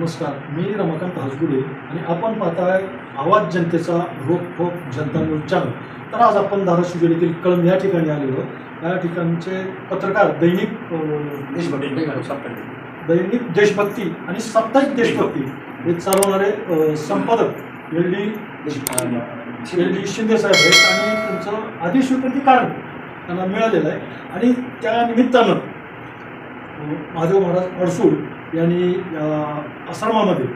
नमस्कार मी रमाकांत हसगुडे आणि आपण पाहताय आवाज जनतेचा रोख ठोक जनता न्यूज चॅनल तर आज आपण धाराशिव जिल्ह्यातील कळंब या ठिकाणी आलेलो या ठिकाणचे पत्रकार दैनिक दैनिक देशभक्ती आणि साप्ताहिक देशभक्ती हे चालवणारे संपादक L D L D Shinde साहेब आहेत आणि त्यांचं आधी स्वीकृती कारण त्यांना मिळालेलं आहे. आणि त्या निमित्तानं महादेव महाराज अडसूळ यांनी या आश्रमामध्ये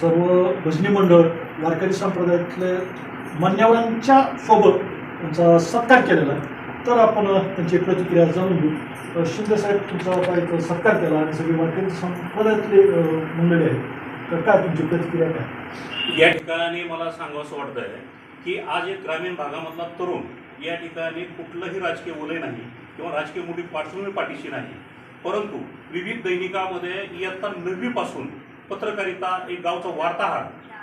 सर्व भजनी मंडळ वारकरी संप्रदायातले मान्यवरांच्या सोबत त्यांचा सत्कार केलेला तर आपण त्यांची प्रतिक्रिया जाणून घेऊ. अं, शिंदे साहेब तुमचा काय सत्कार केला आणि सगळे वारकरी संप्रदायातले मंडळी आहेत. तर काय तुमची प्रतिक्रिया काय? या ठिकाणी मला सांगावंसं वाटतं आहे की आज एक ग्रामीण भागामधला तरुण या ठिकाणी कुठलंही राजकीय ओले नाही किंवा राजकीय मोठी पार्श्वभूमी पाठीशी नाही. परंतु विविध दैनिकामध्ये इयत्ता नववीपासून पत्रकारिता एक गावचा वार्ताहर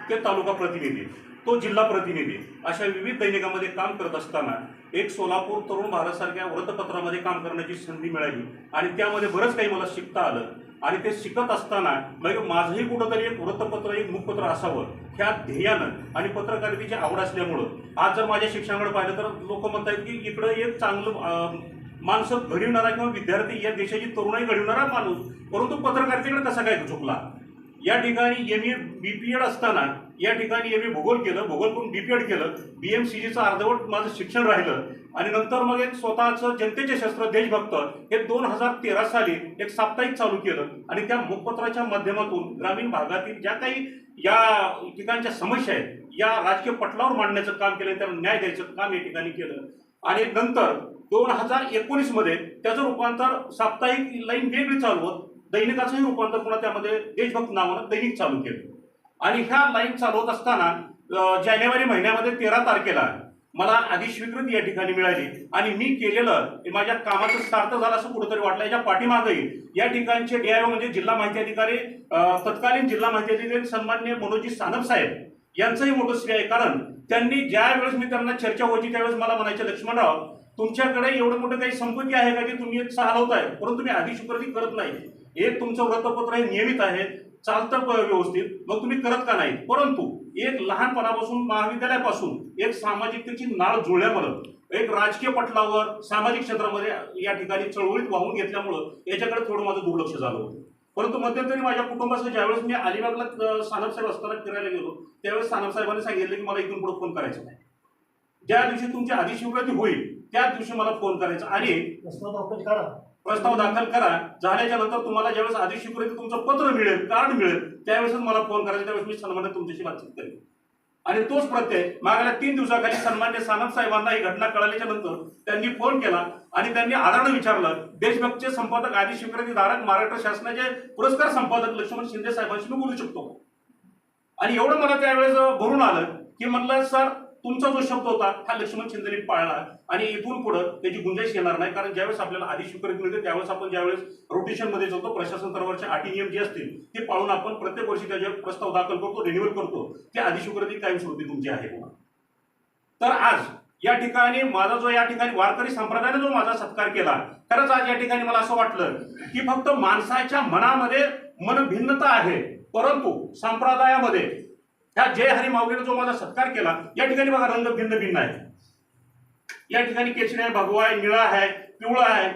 ते तालुका प्रतिनिधी तो जिल्हा प्रतिनिधी अशा विविध दैनिकामध्ये काम करत असताना एक सोलापूर तरुण भारतसारख्या वृत्तपत्रामध्ये काम करण्याची संधी मिळाली. आणि त्यामध्ये बरंच काही मला शिकता आलं. आणि ते शिकत असताना मग माझंही कुठंतरी एक वृत्तपत्र एक मुखपत्र असावं ह्या ध्येयानं आणि पत्रकारितेची आवड असल्यामुळं. आज जर माझ्या शिक्षणाकडे पाहिलं तर लोक म्हणतात की इकडं एक चांगलं माणसं घडविणारा किंवा विद्यार्थी या देशाची तरुणाई घडविणारा माणूस परंतु पत्रकारितेकडे कसा काय चुकला? या ठिकाणी M A B P Ed असताना या ठिकाणी एम ए भूगोल केलं भूगोल करून बी पी एड केलं बी एम सी जीचं अर्धवट माझं शिक्षण राहिलं आणि नंतर मग एक स्वतःचं जनतेचे शस्त्र देशभक्त हे दोन हजार तेरा साली एक साप्ताहिक चालू केलं आणि त्या मुखपत्राच्या माध्यमातून ग्रामीण भागातील ज्या काही या ठिकाणच्या समस्या आहेत या राजकीय पटलावर मांडण्याचं काम केलं त्याला न्याय द्यायचं काम या ठिकाणी केलं. आणि नंतर दोन हजार एकोणीसमध्ये त्याचं रूपांतर साप्ताहिक लाईन वेगळी चालवत दैनिकाचंही रूपांतर पुन्हा त्यामध्ये देशभक्त नावानं दैनिक चालू केलं. आणि ह्या लाईन चालवत असताना जानेवारी महिन्यामध्ये तेरा तारखेला मला अधिस्वीकृती या ठिकाणी मिळाली. आणि मी केलेलं माझ्या कामाचं सार्थ झालं असं कुठंतरी वाटलं. याच्या पाठीमागही या ठिकाणचे डीआयओ म्हणजे जिल्हा माहिती अधिकारी तत्कालीन जिल्हा माहिती अधिकारी सन्मान्य मनोजी सानप साहेब यांचंही मोठं श्रेय आहे. कारण त्यांनी ज्या वेळेस मी त्यांना चर्चा व्हायची त्यावेळेस मला म्हणायचे लक्ष्मणराव तुमच्याकडे एवढं मोठं काही संपत्ती आहे का की तुम्ही एक चालवताय परंतु तुम्ही आधी शुक्रती करत नाही. एक तुमचं वृत्तपत्र हे नियमित आहे चालतं व्यवस्थित. मग तुम्ही करत का नाही परंतु एक लहानपणापासून महाविद्यालयापासून एक सामाजिकतेची नाळ जुळल्यामुळं एक राजकीय पटलावर सामाजिक क्षेत्रामध्ये या ठिकाणी चळवळीत वाहून घेतल्यामुळं याच्याकडे थोडं माझं दुर्लक्ष झालं होतं. परंतु मध्यंतरी माझ्या कुटुंबासह ज्यावेळेस मी अलिबागला साहेब असताना फिरायला गेलो त्यावेळेस सानप साहेबांनी सांगितलं की मला इथून पुढे फोन करायचा नाही. ज्या दिवशी तुमची आधी शिवराती होईल त्या दिवशी मला फोन करायचा. आणि प्रश्न दाखल करा. प्रस्ताव दाखल करा. झाल्याच्यानंतर तुम्हाला ज्यावेळेस आधी शिवराती तुमचं पत्र मिळेल कार्ड मिळेल त्यावेळेसच मला फोन करायचा. त्यावेळेस मी सन्मान्य तुमच्याशी बातचीत करेन. आणि तोच प्रत्यय मागल्या तीन दिवसाखाली सन्मान्य सानप साहेबांना ही घटना कळाल्याच्या नंतर त्यांनी फोन केला आणि त्यांनी आदरानं विचारलं. देशभक्तचे संपादक आदी शिवराती धारक महाराष्ट्र शासनाचे पुरस्कार संपादक लक्ष्मण शिंदे साहेबांशी मी बोलू शकतो. आणि एवढं मला त्यावेळेस भरून आलं की म्हणलं सर तुमचा जो शब्द होता हा लक्ष्मण शिंदेने पाळला आणि इथून पुढे त्याची गुंजाईश येणार नाही. कारण ज्यावेळेस आपल्याला आधी स्वीकृती मिळते त्यावेळेस आपण ज्यावेळेस रोटेशनमध्ये जातो प्रशासन स्तरावरचे अटी नियम जे असतील ते पाळून आपण प्रत्येक वर्षी त्याचे प्रस्ताव दाखल करतो रिन्युअल करतो. ते आधी स्वीकृती कायमस्वरूपी तुमची आहे. तर आज या ठिकाणी माझा जो या ठिकाणी वारकरी संप्रदायाने जो माझा सत्कार केला खरंच आज या ठिकाणी मला असं वाटलं की फक्त माणसाच्या मनामध्ये मन भिन्नता आहे परंतु संप्रदायामध्ये ह्या जय हरी माऊलीने जो माझा सत्कार केला या ठिकाणी बघा रंग भिन्न भिन्न आहे या ठिकाणी केशरी आहे भगवा आहे निळा आहे पिवळा आहे.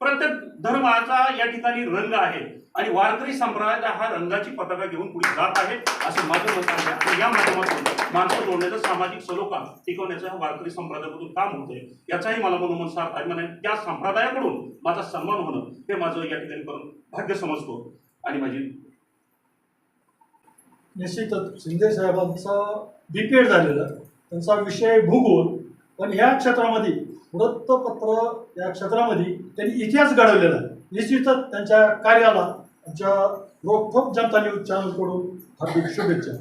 प्रत्येक धर्माचा या ठिकाणी रंग आहे. आणि वारकरी संप्रदाय हा रंगाची पताका घेऊन पुढे जात आहे असं माझं मत आहे. आणि या माध्यमातून माणसं जोडण्याचा सामाजिक सलोखा टिकवण्याचं वारकरी संप्रदायामधून काम होतंय याचाही मला मनोमन साथ अभिमान आहे त्या संप्रदायाकडून माझा सन्मान होणं हे माझं या ठिकाणी करून भाग्य समजतो. आणि माझी निश्चितच शिंदे साहेबांचा बीपीएड झालेला त्यांचा विषय भूगोल पण ह्या क्षेत्रामध्ये वृत्तपत्र या क्षेत्रामध्ये त्यांनी इतिहास घडवलेला. आहे निश्चितच त्यांच्या कार्याला आमच्या रोखोक जनता न्यूज चॅनलकडून हार्दिक शुभेच्छा.